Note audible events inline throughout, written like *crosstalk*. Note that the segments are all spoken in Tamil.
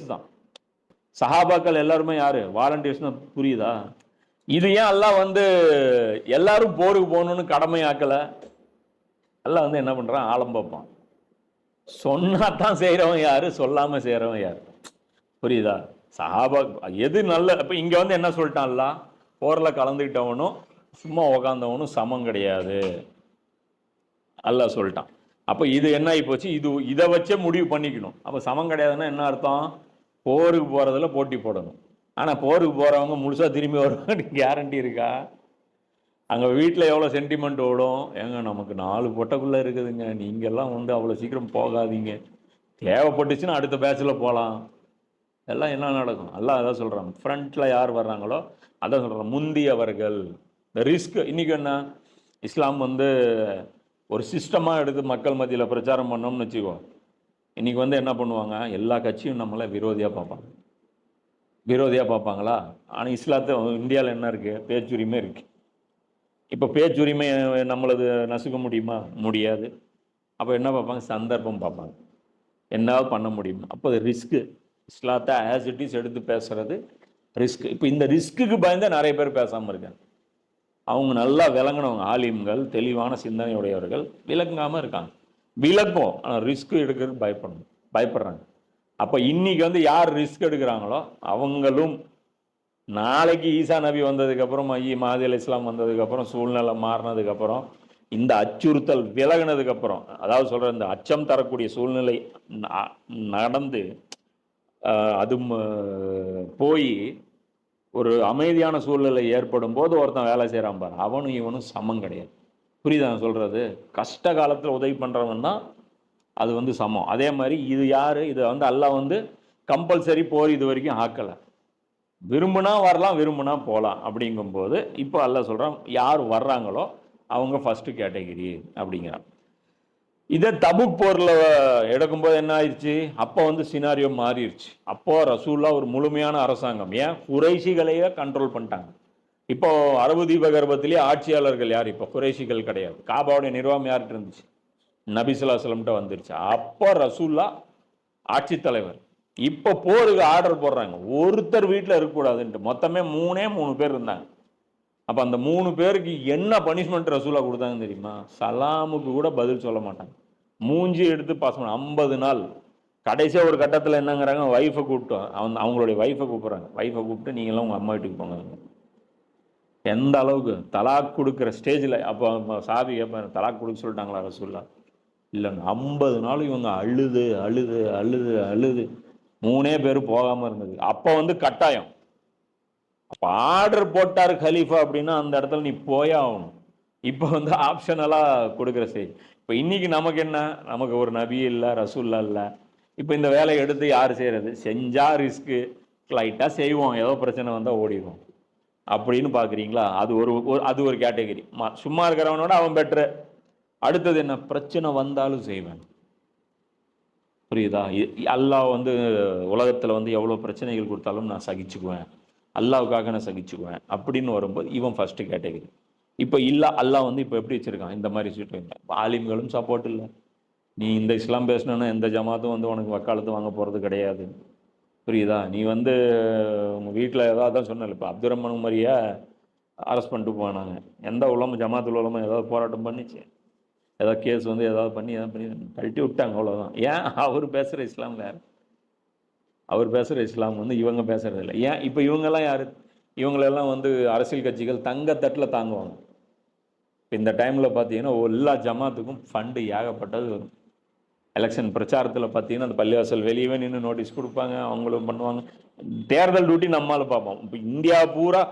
தான் சஹாபாக்கள் எல்லாருமே யாரு? வாலண்டியர்ஸ்னு புரியுதா? இது ஏன் எல்லாம் வந்து எல்லாரும் போருக்கு போகணும்னு கடமையாக்கலை? எல்லாம் வந்து என்ன பண்றான்? ஆலம்பப்பான் சொன்னா தான் செய்கிறவன் யாரு? சொல்லாமல் செய்கிறவன் யார்? புரியுதா? சஹாபா எது நல்ல இப்போ இங்கே வந்து என்ன சொல்லிட்டான்ல போர்ல கலந்துக்கிட்டவனும் சும்மா உக்காந்தவனும் சமம் கிடையாது. எல்லாம் சொல்லிட்டான். அப்போ இது என்ன ஆகி போச்சு இது இதை வச்சே முடிவு பண்ணிக்கணும். அப்போ சமம் கிடையாதுன்னா என்ன அர்த்தம்? போருக்கு போகிறதில் போட்டி போடணும். ஆனால் போருக்கு போகிறவங்க முழுசாக திரும்பி வருவாங்க கேரண்டி *laughs* இருக்கா? அங்கே வீட்டில் எவ்வளோ சென்டிமெண்ட் ஓடும்? ஏங்க நமக்கு நாலு பொட்டைக்குள்ள இருக்குதுங்க. நீங்கள்லாம் வந்து அவ்வளோ சீக்கிரம் போகாதீங்க. தேவைப்பட்டுச்சுன்னா அடுத்த பேட்சில் போகலாம் எல்லாம் என்ன நடக்கும்? எல்லாம் அதான் சொல்கிறாங்க ஃப்ரண்ட்டில் யார் வர்றாங்களோ அதான் சொல்கிறாங்க முந்தியவர்கள் இந்த ரிஸ்க் இன்றைக்கி என்ன? இஸ்லாம் வந்து ஒரு சிஸ்டமாக எடுத்து மக்கள் மத்தியில் பிரச்சாரம் பண்ணோம்னு வச்சுக்கோ. இன்றைக்கி வந்து என்ன பண்ணுவாங்க? எல்லா கட்சியும் நம்மளை விரோதியாக பார்ப்பாங்க. விரோதியாக பார்ப்பாங்களா? ஆனால் இஸ்லாத்தை இந்தியாவில் என்ன இருக்குது பேச்சுரிமை இருக்குது இப்போ பேச்சுரிமை நம்மளது நசுக்க முடியுமா? முடியாது. அப்போ என்ன பார்ப்பாங்க? சந்தர்ப்பம் பார்ப்பாங்க. என்னால் பண்ண முடியும்? அப்போ அது ரிஸ்க்கு இஸ்லாத்தை ஆஸ் இட் இஸ் எடுத்து பேசுகிறது ரிஸ்க் இப்போ இந்த ரிஸ்க்குக்கு பயந்து நிறைய பேர் பேசாமல் இருக்காங்க. அவங்க நல்லா விளங்கினவங்க ஆலிம்கள் தெளிவான சிந்தனையுடையவர்கள் விளங்காமல் இருக்காங்க. விளக்கும் ஆனால் ரிஸ்க் எடுக்கிறதுக்கு பயப்படணும். பயப்படுறாங்க. அப்போ இன்னைக்கு வந்து யார் ரிஸ்க் எடுக்கிறாங்களோ அவங்களும் நாளைக்கு ஈசா நபி வந்ததுக்கப்புறம் ஐ மாதி அலி இஸ்லாம் வந்ததுக்கப்புறம் சூழ்நிலை மாறினதுக்கப்புறம் இந்த அச்சுறுத்தல் விலகினதுக்கப்புறம் அதாவது சொல்கிற இந்த அச்சம் தரக்கூடிய சூழ்நிலை ந- நடந்து அது போய் ஒரு அமைதியான சூழ்நிலை ஏற்படும் போது ஒருத்தன் வேலை செய்கிறான் பாரு. அவனும் இவனும் சமம் கிடையாது. புரியுதா நான் சொல்கிறது கஷ்ட காலத்தில் உதவி பண்ணுறவன் தான் அது வந்து சமம். அதே மாதிரி இது யாரு? இதை வந்து எல்லாம் வந்து கம்பல்சரி போர் இது வரைக்கும் ஆக்கலை. விரும்புனா வரலாம் விரும்புனா போகலாம் அப்படிங்கும்போது இப்போ அல்ல சொல்கிறான் யார் வர்றாங்களோ அவங்க ஃபஸ்ட்டு கேட்டகிரி அப்படிங்கிறான். இதே தபுக் போரில் எடுக்கும்போது என்ன ஆயிடுச்சு அப்போ வந்து சினாரியோ மாறிடுச்சு அப்போ ரசூல்லா ஒரு முழுமையான அரசாங்கம். ஏன்? குறைசிகளையே கண்ட்ரோல் பண்ணிட்டாங்க. இப்போ அரபு தீபகர்பத்திலே ஆட்சியாளர்கள் யார்? இப்போ குறைஷிகள் கிடையாது. காபாவுடைய நிர்வாகம் யார்கிட்ட இருந்துச்சு? நபிசுல்லாஸ்லம்கிட்ட வந்துருச்சு. அப்போ ரசூல்லா ஆட்சித்தலைவர் இப்போ போருக்கு ஆர்டர் போடுறாங்க. ஒருத்தர் வீட்டில் இருக்கக்கூடாதுன்ட்டு. மொத்தமே மூணே மூணு பேர் இருந்தாங்க. அப்போ அந்த மூணு பேருக்கு என்ன பனிஷ்மெண்ட் ரசூலா கொடுத்தாங்க தெரியுமா? சலாமுக்கு கூட பதில் சொல்ல மாட்டாங்க. மூஞ்சி எடுத்து பாஸ் பண்ண ஐம்பது நாள். கடைசியாக ஒரு கட்டத்தில் என்னங்கிறாங்க? ஒய்ஃபை கூப்பிட்டோம். அவன் அவங்களுடைய ஒய்ஃபை கூப்பிட்றாங்க. ஒய்ஃபை கூப்பிட்டு நீங்களாம் உங்கள் அம்மா வீட்டுக்கு போங்க. எந்த அளவுக்கு தலாக் கொடுக்குற ஸ்டேஜில் அப்போ சாவி கேட்பாங்க தலாக் கொடுக்க சொல்லிட்டாங்களா ரசூல்லா இல்லைங்க ஐம்பது நாள் இவங்க அழுது அழுது அழுது அழுது. மூணே பேர் போகாமல் இருந்தது. அப்போ வந்து கட்டாயம். அப்போ ஆர்டர் போட்டார் ஹலீஃபா அப்படின்னா அந்த இடத்துல நீ போயே ஆகணும். இப்போ வந்து ஆப்ஷனலாக கொடுக்குற ஸ்டேஜ் இப்போ இன்றைக்கி நமக்கு என்ன? நமக்கு ஒரு நபி இல்லை ரசூல்லா இல்லை. இப்போ இந்த வேலையை எடுத்து யார் செய்கிறது செஞ்சால் ரிஸ்க்கு லைட்டாக செய்வோம். ஏதோ பிரச்சனை வந்தால் ஓடிடுவோம். அப்படின்னு பார்க்குறீங்களா? அது ஒரு ஒரு- அது ஒரு கேட்டகரி. சும்மா இருக்கிறவனோட அவன் பெட்ரு அடுத்தது என்ன? பிரச்சனை வந்தாலும் செய்வேன். புரியுதா? அல்லாஹ் வந்து உலகத்தில் வந்து எவ்வளோ பிரச்சனைகள் கொடுத்தாலும் நான் சகிச்சுக்குவேன். அல்லாவுக்காக நான் சகிச்சுக்குவேன். அப்படின்னு வரும்போது இவன் ஃபஸ்ட்டு கேட்டகரி இப்போ இல்லை அல்லாஹ் வந்து இப்போ எப்படி வச்சுருக்கான்? இந்த மாதிரி சுச்சுவேஷன் ஆலிம்களும் சப்போர்ட் இல்லை. நீ இந்த இஸ்லாம் பேசணுன்னா எந்த ஜமாத்தும் வந்து உனக்கு வக்காலத்து வாங்க போகிறது கிடையாது. புரியுதா? நீ வந்து உங்கள் வீட்டில் ஏதாவது தான் சொன்னல இப்போ அப்துல் ரஹ்மான் உமரியா அரெஸ்ட் பண்ணிட்டு போனாங்க எந்த உலகம் ஜமாத்துல் உலகம் ஏதாவது போராட்டம் பண்ணிச்சு? ஏதாவது கேஸ் வந்து ஏதாவது பண்ணி ஏதாவது பண்ணி கழட்டி விட்டாங்க அவ்வளோதான் ஏன் அவர் பேசுகிற இஸ்லாம் வேறு அவர் பேசுகிற இஸ்லாம் வந்து இவங்க பேசுகிறது இல்லை. ஏன் இப்போ இவங்கெல்லாம் யார்? இவங்களெல்லாம் வந்து அரசியல் கட்சிகள் தங்க தட்டில் தாங்குவாங்க. இப்போ இந்த டைமில் பார்த்தீங்கன்னா எல்லா ஜமாத்துக்கும் ஃபண்டு ஏகப்பட்டது வரும். எலெக்ஷன் பிரச்சாரத்தில் பார்த்தீங்கன்னா அந்த பள்ளிவாசல் வெளியவே நின்று நோட்டீஸ் கொடுப்பாங்க அவங்களும் பண்ணுவாங்க. தேர்தல் டியூட்டி நம்மால பார்ப்போம். இப்போ இந்தியா பூரா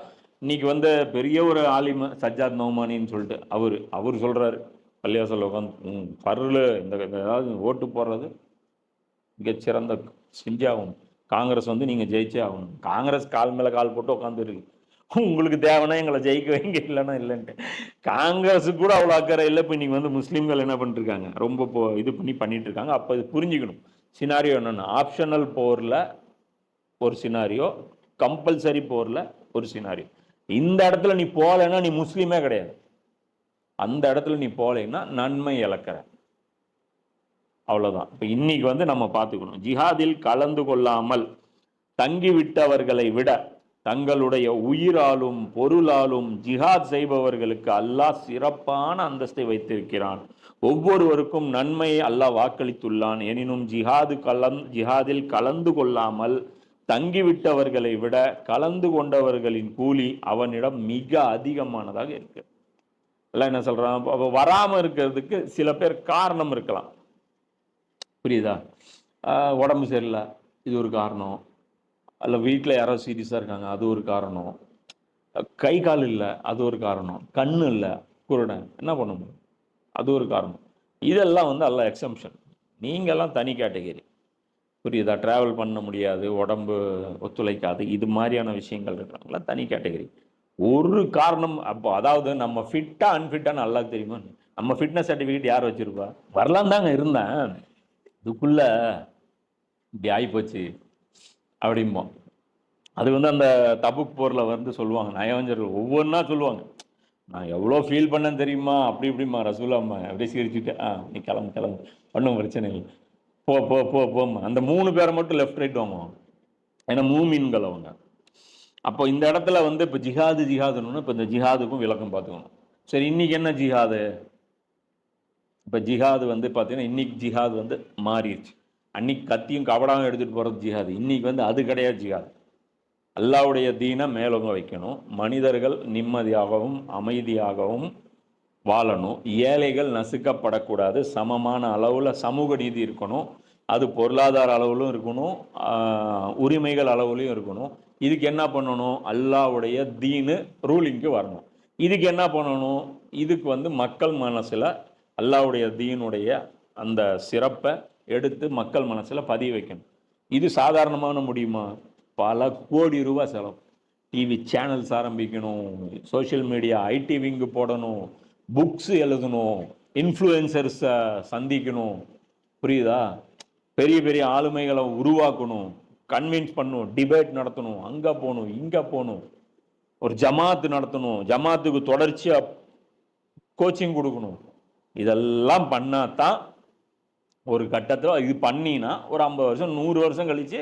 இன்னைக்கு வந்த பெரிய ஒரு ஆலிம சஜ்ஜாத் நௌமானின்னு சொல்லிட்டு அவர் அவர் சொல்கிறாரு பள்ளிவாசல் உட்காந்து பருள் இந்த இந்த ஏதாவது ஓட்டு போடுறது மிகச்சிறந்த செஞ்சாகும் காங்கிரஸ் வந்து நீங்கள் ஜெயிச்சே ஆகணும். காங்கிரஸ் கால் மேலே கால் போட்டு உட்காந்துருக்கு உங்களுக்கு தேவைன்னா எங்களை ஜெயிக்க வைங்க இல்லைன்னா இல்லைன்ட்டு. காங்கிரஸ் கூட அவ்வளோ அக்கறை இல்லை. இப்போ இன்னைக்கு வந்து முஸ்லீம்கள் என்ன பண்ணிருக்காங்க ரொம்ப இப்போ இது பண்ணி பண்ணிட்டு இருக்காங்க அப்போ இது புரிஞ்சுக்கணும். சினாரியோ என்னென்னா ஆப்ஷனல் போரில் ஒரு சினாரியோ கம்பல்சரி போரில் ஒரு சினாரியோ இந்த இடத்துல நீ போகலைன்னா நீ முஸ்லீமே கிடையாது. அந்த இடத்துல நீ போகலைன்னா நன்மை இழக்கிற. அவ்வளோதான் இப்போ இன்னைக்கு வந்து நம்ம பார்த்துக்கணும். ஜிஹாதில் கலந்து கொள்ளாமல் தங்கிவிட்டவர்களை விட தங்களுடைய உயிராலும் பொருளாலும் ஜிஹாத் செய்பவர்களுக்கு அல்லாஹ் சிறப்பான அந்தஸ்தை வைத்திருக்கிறான். ஒவ்வொருவருக்கும் நன்மையை அல்லாஹ் வாக்களித்துள்ளான். எனினும் ஜிஹாது கலந் ஜிஹாதில் கலந்து கொள்ளாமல் தங்கிவிட்டவர்களை விட கலந்து கொண்டவர்களின் கூலி அவனிடம் மிக அதிகமானதாக இருக்கு எல்லாம் என்ன சொல்றான்? அப்போ வராமல் இருக்கிறதுக்கு சில பேர் காரணம் இருக்கலாம். புரியுதா? உடம்பு சரியில்லை. இது ஒரு காரணம். அல்ல வீட்டில் யாரோ சீரியஸாக இருக்காங்க அது ஒரு காரணம். கை கால் இல்லை அது ஒரு காரணம். கண் இல்லை குருடன் என்ன பண்ண முடியும்? அது ஒரு காரணம். இதெல்லாம் வந்து அல்ல எக்ஸம்ஷன் நீங்கள்லாம் தனி கேட்டகரி புரியுதா? ட்ராவல் பண்ண முடியாது உடம்பு ஒத்துழைக்காது இது மாதிரியான விஷயங்கள் இருக்கிறாங்களா தனி கேட்டகரி ஒரு காரணம் அப்போ அதாவது நம்ம ஃபிட்டாக அன்ஃபிட்டான்னு நல்லா தெரியுமா? நம்ம ஃபிட்னஸ் சர்டிஃபிகேட் யார் வச்சிருப்பா? வரலாம் தாங்க இருந்தேன். இதுக்குள்ளே இப்படி ஆகிப்போச்சு அப்படிம்போம் அது வந்து அந்த தபுக் போரில் வந்து சொல்லுவாங்க. நயவஞ்சர்கள் ஒவ்வொன்றா சொல்லுவாங்க. நான் எவ்வளோ ஃபீல் பண்ணேன்னு தெரியுமா? அப்படி இப்படிம்மா ரசூலாம்மா அப்படியே சிரிச்சுட்டு ஆ நீ கிளம்பு கிளம்பு ஒன்றும் பிரச்சனை இல்லை. போ போ போ போம்மா. அந்த மூணு பேரை மட்டும் லெஃப்ட் ரைட் வாங்குவோம் ஏன்னா மூமீன்கள் அவங்க. அப்போ இந்த இடத்துல வந்து இப்போ ஜிஹாது ஜிஹாதுன்னு இப்போ இந்த ஜிஹாதுக்கும் விளக்கம் பார்த்துக்கணும். சரி இன்னைக்கு என்ன ஜிஹாது? இப்போ ஜிஹாது வந்து பார்த்தீங்கன்னா இன்னைக்கு ஜிஹாது வந்து மாறிடுச்சு. அன்னைக்கு கத்தியும் கபடாவும் எடுத்துகிட்டு போகிறது ஜிஹாது. இன்றைக்கி வந்து அது கிடையாது ஜிஹாது. அல்லாவுடைய தீனை மேலோங்க வைக்கணும். மனிதர்கள் நிம்மதியாகவும் அமைதியாகவும் வாழணும். ஏழைகள் நசுக்கப்படக்கூடாது. சமமான அளவில் சமூக நீதி இருக்கணும். அது பொருளாதார அளவிலும் இருக்கணும். உரிமைகள் அளவுலையும் இருக்கணும். இதுக்கு என்ன பண்ணணும்? அல்லாவுடைய தீனு ரூலிங்க்கு வரணும். இதுக்கு என்ன பண்ணணும்? இதுக்கு வந்து மக்கள் மனசில் அல்லாவுடைய தீனுடைய அந்த சிறப்பை எடுத்து மக்கள் மனசில் பதிய வைக்கணும். இது சாதாரணமான முடியுமா? பல கோடி ரூபா செலவு. டிவி சேனல்ஸ் ஆரம்பிக்கணும் சோஷியல் மீடியா ஐடி விங்கு போடணும் புக்ஸ் எழுதணும் இன்ஃப்ளூயன்சர்ஸை சந்திக்கணும். புரியுதா? பெரிய பெரிய ஆளுமைகளை உருவாக்கணும் கன்வின்ஸ் பண்ணணும் டிபேட் நடத்தணும் அங்கே போகணும் இங்கே போகணும். ஒரு ஜமாத்து நடத்தணும் ஜமாத்துக்கு தொடர்ச்சியாக கோச்சிங் கொடுக்கணும். இதெல்லாம் பண்ணாதான் ஒரு கட்டத்தில் இது பண்ணினா ஒரு ஐம்பது வருஷம் நூறு வருஷம் கழித்து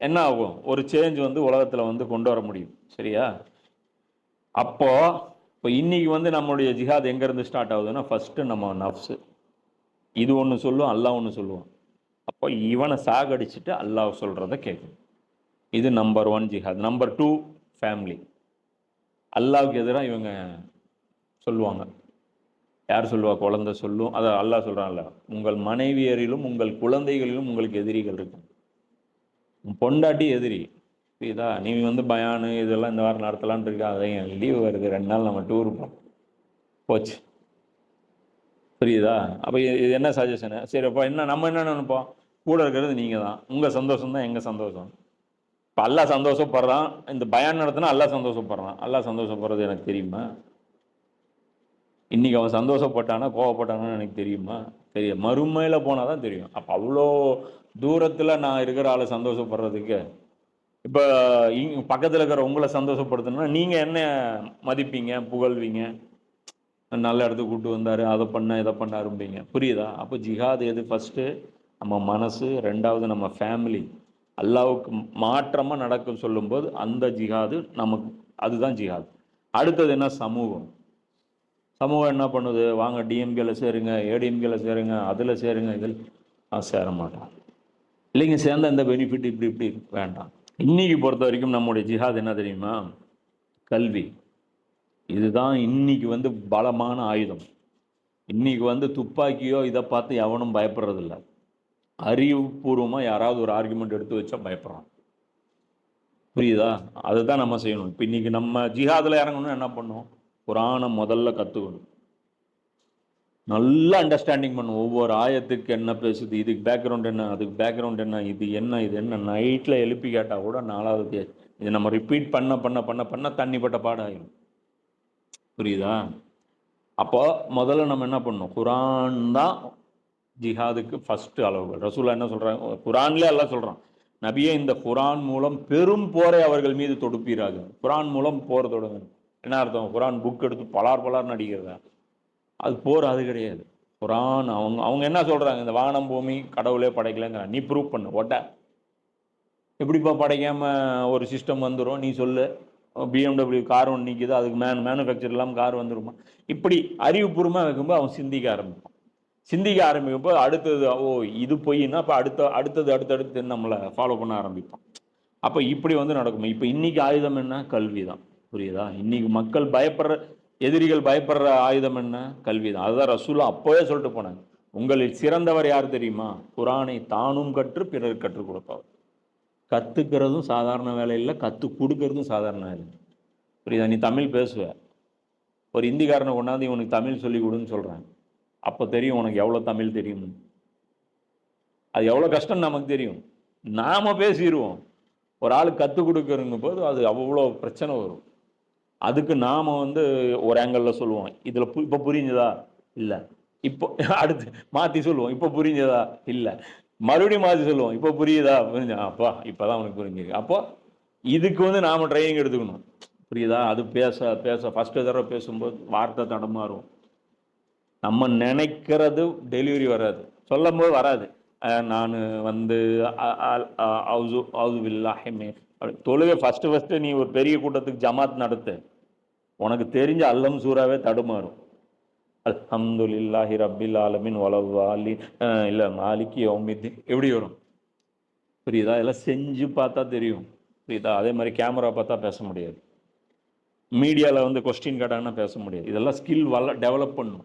என்ன ஆகும்? ஒரு சேஞ்ச் வந்து உலகத்தில் வந்து கொண்டு வர முடியும். சரியா? அப்போது இப்போ இன்றைக்கி வந்து நம்மளுடைய ஜிஹாத் எங்கேருந்து ஸ்டார்ட் ஆகுதுன்னா ஃபஸ்ட்டு நம்ம நஃப்ஸு. இது ஒன்று சொல்லுவோம் அல்லாஹ் ஒன்று சொல்லுவான். அப்போ இவனை சாகடிச்சுட்டு அல்லாஹ் சொல்கிறத கேட்கணும் இது நம்பர் ஒன் ஜிஹாத். நம்பர் டூ ஃபேமிலி அல்லாவுக்கு எதிராக இவங்க சொல்லுவாங்க. யார் சொல்லுவா? குழந்தை சொல்லும். அதை அல்லாஹ் சொல்கிறான்ல உங்கள் மனைவியரிலும் உங்கள் குழந்தைகளிலும் உங்களுக்கு எதிரிகள் இருக்கும். பொண்டாட்டி எதிரி. புரியுதா? நீ வந்து பயானு இதெல்லாம் இந்த வாரம் நடத்தலான் இருக்கா? அதையும் லீவு வருது. ரெண்டு நாள் நம்ம டூர் போகிறோம் போச்சு. புரியுதா? அப்போ இது என்ன சஜஷனு சரி அப்போ என்ன நம்ம என்ன நினைப்போம்? கூட இருக்கிறது நீங்கள் தான் உங்கள் சந்தோஷம் தான் எங்கள் சந்தோஷம். இப்போ அல்லா சந்தோஷப்படுறான். இந்த பயான் நடத்தினா அல்லா சந்தோஷப்படுறான். அல்லா சந்தோஷப்படுறது எனக்கு தெரியுமா? இன்றைக்கி அவன் சந்தோஷப்பட்டானா கோவப்பட்டானான்னு எனக்கு தெரியுமா? தெரியும் மறுமையில் போனால் தான் தெரியும். அப்போ அவ்வளோ தூரத்தில் நான் இருக்கிற ஆளை சந்தோஷப்படுறதுக்கு இப்போ இங் பக்கத்தில் இருக்கிற உங்களை சந்தோஷப்படுத்தணும்னா நீங்கள் என்ன மதிப்பீங்க? புகழ்வீங்க? நல்ல இடத்துக்கு கூப்பிட்டு வந்தார் அதை பண்ண இதை பண்ணாரும்பீங்க. புரியுதா? அப்போ ஜிஹாத் எது? ஃபஸ்ட்டு நம்ம மனசு ரெண்டாவது நம்ம ஃபேமிலி அல்லாவுக்கு மாற்றமாக நடக்கும் சொல்லும்போது அந்த ஜிஹாது நமக்கு அதுதான் ஜிஹாத். அடுத்தது என்ன? சமூகம். சமூகம் என்ன பண்ணுது? வாங்க டிஎம்கேல சேருங்க ஏடிஎம்கேல சேருங்க அதில் சேருங்க இதில் சேர மாட்டான். இல்லைங்க சேர்ந்த இந்த பெனிஃபிட் இப்படி இப்படி வேண்டாம். இன்னைக்கு பொறுத்த வரைக்கும் நம்முடைய ஜிஹாத் என்ன தெரியுமா? கல்வி. இதுதான் இன்னைக்கு வந்து பலமான ஆயுதம். இன்னைக்கு வந்து துப்பாக்கியோ இதை பார்த்து எவனும் பயப்படுறதில்ல. அறிவுபூர்வமாக யாராவது ஒரு ஆர்குமெண்ட் எடுத்து வச்சா பயப்படுறான். புரியுதா? அதுதான் நம்ம செய்யணும். இப்போ இன்னைக்கு நம்ம ஜிஹாதில் இறங்கணும் என்ன பண்ணுவோம் குரானை முதல்ல கற்றுக்கணும் நல்லா அண்டர்ஸ்டாண்டிங் பண்ணும் ஒவ்வொரு ஆயத்துக்கு என்ன பேசுது இதுக்கு பேக்ரவுண்ட் என்ன அதுக்கு பேக்ரவுண்ட் என்ன இது என்ன இது என்ன. நைட்டில் எழுப்பி கேட்டால் கூட நாலாவது இது நம்ம ரிப்பீட் பண்ண பண்ண பண்ண பண்ண தண்ணிப்பட்ட பாடாயிடும் புரியுதா? அப்போ முதல்ல நம்ம என்ன பண்ணணும்? குரான் தான் ஜிஹாதுக்கு ஃபஸ்ட்டு அளவுகள் ரசூலா என்ன சொல்கிறாங்க குரான்லேயே எல்லாம் சொல்கிறான் நபியே இந்த குரான் மூலம் பெரும் போரை அவர்கள் மீது தொடுப்பீராக. குரான் மூலம் போர் தொடங்கணும். என்ன அர்த்தம்? குரான் புக் எடுத்து பலார் பலார் நடிக்கிறதா? அது போர் அது கிடையாது. குரான் அவங்க அவங்க என்ன சொல்கிறாங்க இந்த வானம் பூமி கடவுளே படைக்கலங்கிறாங்க. நீ ப்ரூவ் பண்ணு ஒட்ட எப்படிப்பா படைக்காமல் ஒரு சிஸ்டம் வந்துடும் நீ சொல்லு. பிஎம்டபிள்யூ கார் ஒன்று நிற்கிது அதுக்கு மேன் மேனுஃபேக்சர் இல்லாமல் கார் வந்துருமா? இப்படி அறிவுபூர்வமாக வைக்கும்போது அவன் சிந்திக்க ஆரம்பிப்பான். சிந்திக்க ஆரம்பிக்கும்போது அடுத்தது ஓ இது பொய்னா இப்போ அடுத்த அடுத்தது அடுத்தடுத்து நம்மளை ஃபாலோ பண்ண ஆரம்பிப்பான். அப்போ இப்படி வந்து நடக்கும்? இப்போ இன்னைக்கு ஆயுதம் என்ன? கல்வி தான் புரியுதா? இன்னைக்கு மக்கள் பயப்படுற எதிரிகள் பயப்படுற ஆயுதம் என்ன? கல்வி தான் அதுதான் ரசூலா அப்போவே சொல்லிட்டு போனாங்க. உங்களில் சிறந்தவர் யார் தெரியுமா? குரானை தானும் கற்று பிறர் கற்றுக் கொடுப்பவர். கற்றுக்கிறதும் சாதாரண வேலை இல்லை கற்றுக் கொடுக்கறதும் சாதாரண வேலை புரியுதா? நீ தமிழ் பேசுவ. ஒரு இந்திக்காரனை கொண்டாந்து இவனுக்கு தமிழ் சொல்லி கொடுன்னு சொல்கிறாங்க அப்போ தெரியும் உனக்கு எவ்வளோ தமிழ் தெரியும் அது எவ்வளோ கஷ்டம் நமக்கு தெரியும். நாம பேசிடுவோம் ஒரு ஆள் கற்றுக் கொடுக்குறங்க போது அது அவ்வளோ பிரச்சனை வரும். அதுக்கு நாம் வந்து ஒரு ஆங்கிளில் சொல்லுவோம். இதில் இப்போ *laughs* புரிஞ்சுதா? இல்லை. இப்போ அடுத்து மாற்றி சொல்லுவோம். இப்போ புரிஞ்சதா? இல்லை. மறுபடியும் மாற்றி சொல்லுவோம். இப்போ புரியுதா? புரிஞ்சா? அப்பா இப்போ தான் அவனுக்கு புரிஞ்சுது அப்போ இதுக்கு வந்து நாம் ட்ரைனிங் எடுத்துக்கணும். புரியுதா? அது பேச பேச ஃபஸ்ட்டு தடவை பேசும்போது வார்த்தை தடமாறும். நம்ம நினைக்கிறது டெலிவரி வராது. சொல்லும் போது வராது நான் வந்து அவுது வில்லாஹிமே தொழுகை ஃபஸ்ட்டு ஃபஸ்ட்டு நீ ஒரு பெரிய கூட்டத்துக்கு ஜமாத் நடத்து. உனக்கு தெரிஞ்ச அல்லம் சூறாவே தடுமாறும். அல்ஹம்துலில்லாஹி ரப்பில் ஆலமின் வலவாலி. இல்லை மாலிக்கு யௌமித்தி எப்படி வரும்? புரியுதா? இதெல்லாம் செஞ்சு பார்த்தா தெரியும். புரியுதா? அதே மாதிரி கேமரா பார்த்தா பேச முடியாது. மீடியாவில் வந்து கொஸ்டின் கேட்டாங்கன்னா பேச முடியாது. இதெல்லாம் ஸ்கில் வள டெவலப் பண்ணும்.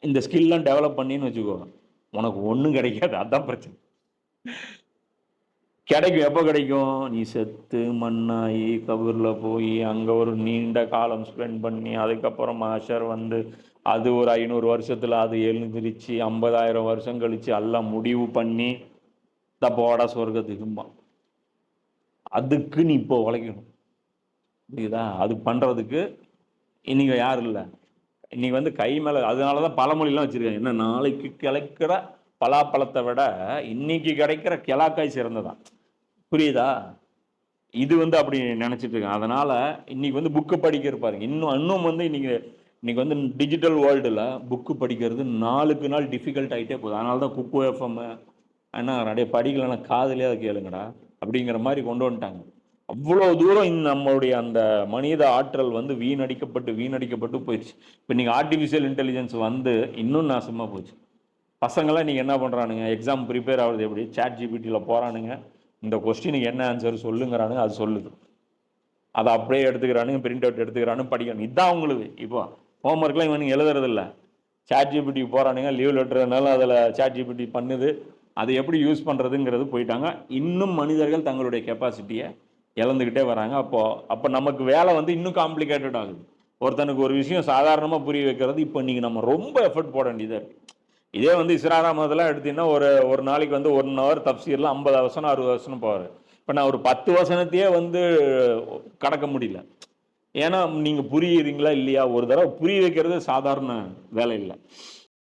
இந்த ஸ்கில்லாம் டெவலப் பண்ணின்னு வச்சுக்கோ. உனக்கு ஒன்றும் கிடைக்காது. அதுதான் பிரச்சனை. கிடைக்கும். எப்போ கிடைக்கும்? நீ செத்து மண்ணாகி கபூரில் போய் அங்கே ஒரு நீண்ட காலம் ஸ்பெண்ட் பண்ணி அதுக்கப்புறம் மாஷர் வந்து அது ஒரு ஐநூறு வருஷத்தில் அது எழுந்திரிச்சு ஐம்பதாயிரம் வருஷம் கழிச்சு எல்லாம் முடிவு பண்ணி தப்போட சொர்க்கத்துக்கும்பா அதுக்கு நீ இப்போ உழைக்கணும். புரியுதா? அது பண்ணுறதுக்கு இன்னைக்கு யாரும் இல்லை. இன்னைக்கு வந்து கை மேலே அதனால தான் பழமொழிலாம் வச்சுருக்காங்க. என்ன நாளைக்கு கிடைக்கிற பலாப்பழத்தை விட இன்னைக்கு கிடைக்கிற கிளாக்காய் சிறந்ததான். புரியுதா? இது வந்து அப்படி நினச்சிட்டு இருக்கேன். அதனால் இன்னைக்கு வந்து புக்கு படிக்கிற பாருங்க. இன்னும் இன்னும் வந்து இன்னைக்கு இன்னைக்கு வந்து டிஜிட்டல் வேர்ல்டில் புக்கு படிக்கிறது நாளுக்கு நாள் டிஃபிகல்ட் ஆகிட்டே போகுது. அதனால தான் குக்கு எஃப்எம் என்ன நிறைய படிக்கலைன்னா காதலியாக கேளுங்கடா அப்படிங்கிற மாதிரி கொண்டு வந்துட்டாங்க. அவ்வளோ தூரம் இந்த நம்மளுடைய அந்த மனித ஆற்றல் வந்து வீணடிக்கப்பட்டு வீணடிக்கப்பட்டு போயிடுச்சு. இப்போ நீங்கள் ஆர்டிஃபிஷியல் இன்டெலிஜென்ஸ் வந்து இன்னும் நாசமாக போச்சு. பசங்களாம் நீங்கள் என்ன பண்ணுறானுங்க எக்ஸாம் ப்ரிப்பேர் ஆகுறது எப்படி? சேட் ஜிபிடியில் போகிறானுங்க இந்த கொஸ்டினுக்கு என்ன ஆன்சர் சொல்லுங்கிறானுங்க அது சொல்லுது. அதை அப்படியே எடுத்துக்கிறானுங்க பிரிண்ட் அவுட் எடுத்துக்கிறானு படிக்கணும். இதுதான் உங்களுக்கு இப்போ ஹோம்ஒர்க்லாம் இவனுக்கு எழுதுறதில்ல. சேட் ஜிபிடி போகிறானுங்க லீவ் லெட்டர்னால அதில் சேட் ஜிபிடி பண்ணுது. அதை எப்படி யூஸ் பண்ணுறதுங்கிறது போயிட்டாங்க. இன்னும் மனிதர்கள் தங்களுடைய கெப்பாசிட்டியை இழந்துக்கிட்டே வராங்க. அப்போது அப்போ நமக்கு வேலை வந்து இன்னும் காம்ப்ளிகேட்டட் ஆகுது. ஒருத்தனுக்கு ஒரு விஷயம் சாதாரணமாக புரிய வைக்கிறது இப்போ நீங்கள் நம்ம ரொம்ப எஃபர்ட் போட வேண்டியதாக இருக்குது இதே வந்து இஸ்ராரா மதத்தெல்லாம் எடுத்தீங்கன்னா ஒரு ஒரு நாளைக்கு வந்து ஒன் ஹவர் தப்சீரில் ஐம்பது வசனம் அறுபது வசனம் போவார். இப்போ நான் ஒரு பத்து வசனத்தையே வந்து கடக்க முடியல. ஏன்னா நீங்கள் புரியுறீங்களா இல்லையா? ஒரு தடவை புரிய வைக்கிறது சாதாரண வேலை இல்லை.